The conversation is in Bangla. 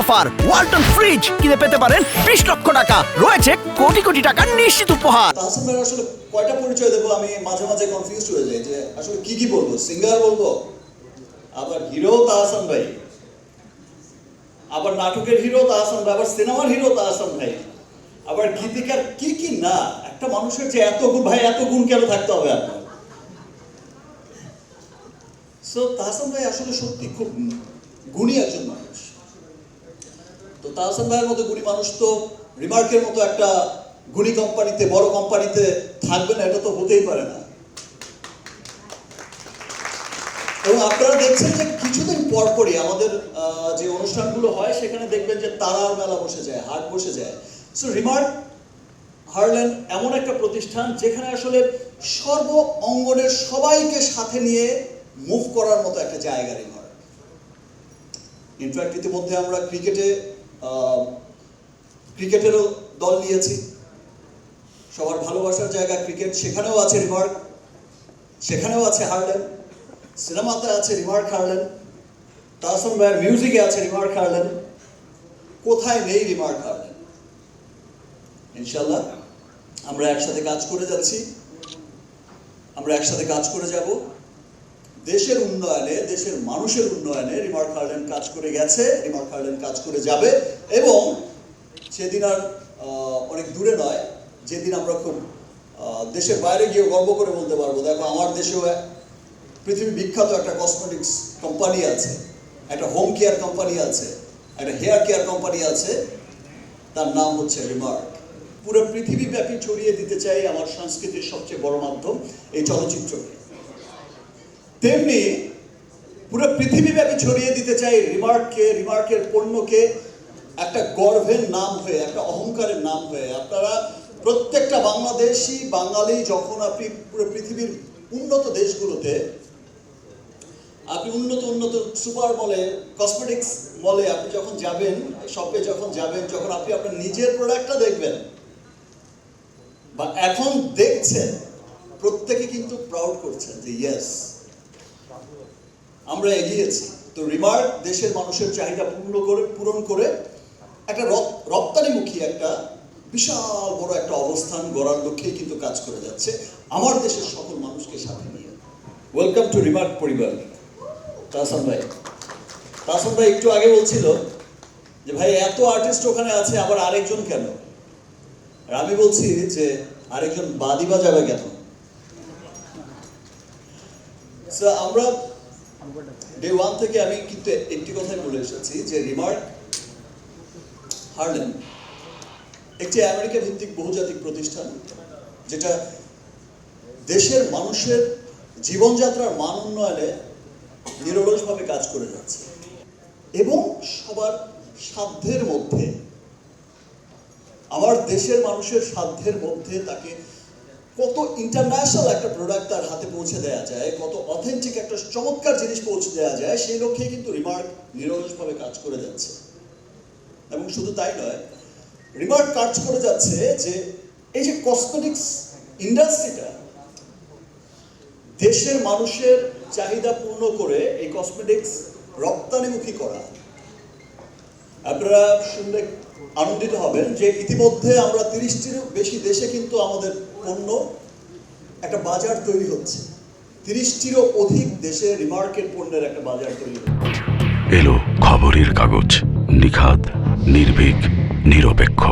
অফার। ওয়ালটন ফ্রিজ কিনে পেতে পারেন বিশ লক্ষ টাকা। রয়েছে কোটি কোটি টাকার নিশ্চিত উপহার। আসলে কয়টা পরিচয় দেবো? আমি মাঝে মাঝে কনফিউজ হয়ে যাই যে আসলে কি কি বলব? সিঙ্গার বলব, আবার হিরো তাহসান ভাই, আবার নাটকের হিরো তাহসান ভাই, আবার সিনেমার হিরো তাহসান ভাই, আবার গীতিকার কি কি না? একটা মানুষের যে এত গুণ, ভাই, এত গুণ কেন থাকতে হবে আপনার? সো তাহসান ভাই আসলে সত্যি খুব গুণী একজন মানুষ। তাহসান ভাইয়ের মতো গুণী মানুষ তো রিমার্কের মতো একটা গুণী কোম্পানিতে, বড় কোম্পানিতে থাকবে না, এটা তো হতেই পারে না। এবং আপনারা দেখছেন যে কিছুদিন পর পরই আমাদের যে অনুষ্ঠানগুলো হয়, সেখানে দেখবেন যে তারার মেলা বসে যায়, হাট বসে যায়। সো রিমার্ক হারলেন এমন একটা প্রতিষ্ঠান যেখানে আসলে সর্ব অঙ্গনের সবাইকে সাথে নিয়ে মুভ করার মতো একটা জায়গা রিমার্ক। ইনফ্যাক্ট ইতিমধ্যে আমরা ক্রিকেটে ক্রিকেটেরও দল নিয়েছি। সবার ভালোবাসার জায়গা ক্রিকেট। সেখানেও আছে রিমার্ক। সেখানেও আছে হারলেন। সিনেমাতে আছে রিমার্ক হারলেন। তাহসান ভাইয়ের মিউজিকে আছে রিমার্ক হারলেন। কোথায় নেই রিমার্ক হারলেন? ইনশাল্লাহ আমরা একসাথে কাজ করে যাচ্ছি। আমরা একসাথে কাজ করে যাব। দেশের উন্নয়নে, দেশের মানুষের উন্নয়নে রিমার্ক হার্লেন কাজ করে গেছে, রিমার্ক হার্লেন কাজ করে যাবে এবং সেদিন আর অনেক দূরে নয়, যেদিন আমরা খুব দেশের বাইরে গিয়ে গর্ব করে বলতে পারব। দেখো, আমার দেশেও পৃথিবী বিখ্যাত একটা কসমেটিক্স কোম্পানি আছে, একটা হোম কেয়ার কোম্পানি আছে, একটা হেয়ার কেয়ার কোম্পানি আছে, তার নাম হচ্ছে রিমার্ক। পুরো পৃথিবীব্যাপী ছড়িয়ে দিতে চাই আমার সংস্কৃতির সবচেয়ে বড় মাধ্যম এই চলচ্চিত্রকে। তেমনি পুরো পৃথিবীব্যাপী ছড়িয়ে দিতে চাই রিমার্ককে রিমার্কের পণ্যকে একটা গর্বের নাম হয়ে, একটা অহংকারের নাম হয়ে। আপনারা প্রত্যেকটা বাংলাদেশি, বাঙালি, যখন আপনি পুরো পৃথিবীর উন্নত দেশগুলোতে, আপনি উন্নত উন্নত সুপার মলে কসমেটিক্স মলে আপনি যখন যাবেন শপে যখন যাবেন, যখন আপনি আপনার নিজের প্রোডাক্টটা দেখবেন, বা এখন দেখছেন, প্রত্যেকে কিন্তু প্রাউড করছেন যে ইয়েস আমরা এগিয়েছি তো রিমার্ক দেশের মানুষের চাহিদা পূর্ণ করে, পূরণ করে একটা রপ্তানিমুখী একটা বিশাল বড় একটা অবস্থান গড়ার লক্ষ্যেই কিন্তু কাজ করে যাচ্ছে আমার দেশের সকল মানুষকে সাথে নিয়ে। ওয়েলকাম টু রিমার্ক পরিবার। তাহসান ভাই। তাহসান ভাই একটু আগে বলছিল যে, ভাই, এত আর্টিস্ট ওখানে আছে, আবার আরেকজন কেন? আর আমি বলছি যে, আরেকজন বাদি বাজাবে কেন? আমরা ডে ওয়ান থেকে আমি কিন্তু একটি কথাই বলে এসেছি যে রিমার্ক হার্লেন একটি আমেরিকা ভিত্তিক বহুজাতিক প্রতিষ্ঠান যেটা দেশের মানুষের জীবনযাত্রার মান উন্নয়নে নিরলসভাবে কাজ করে যাচ্ছে এবং সবার সাধ্যের মধ্যে, আমার দেশের মানুষের সাধ্যের মধ্যে তাকে কত ইন্টারন্যাশনাল একটা প্রোডাক্ট তার হাতে পৌঁছে দেওয়া যায়, কত অথেন্টিক একটা চমৎকার জিনিস পৌঁছে দেওয়া যায়, সেই লক্ষ্যে কিন্তু রিমার্ক নিরলসভাবে কাজ করে যাচ্ছে। এবং শুধু তাই নয় রিমার্ক কাজ করে যাচ্ছে যে এই যে কসমেটিক্স ইন্ডাস্ট্রিটা দেশের মানুষের চাহিদা পূর্ণ করে এই কসমেটিক্স রপ্তানিমুখী করা। আপনারা শুনলে আনন্দিত হবেন যে ইতিমধ্যে আমরা তিরিশটির বেশি দেশে কিন্তু আমাদের পণ্য একটা বাজার তৈরি হচ্ছে। তিরিশটিরও অধিক দেশে রিমার্কেট পণ্যের একটা বাজার তৈরি হচ্ছে। এলো খবরের কাগজ নিখাত নির্ভীক, নিরপেক্ষ।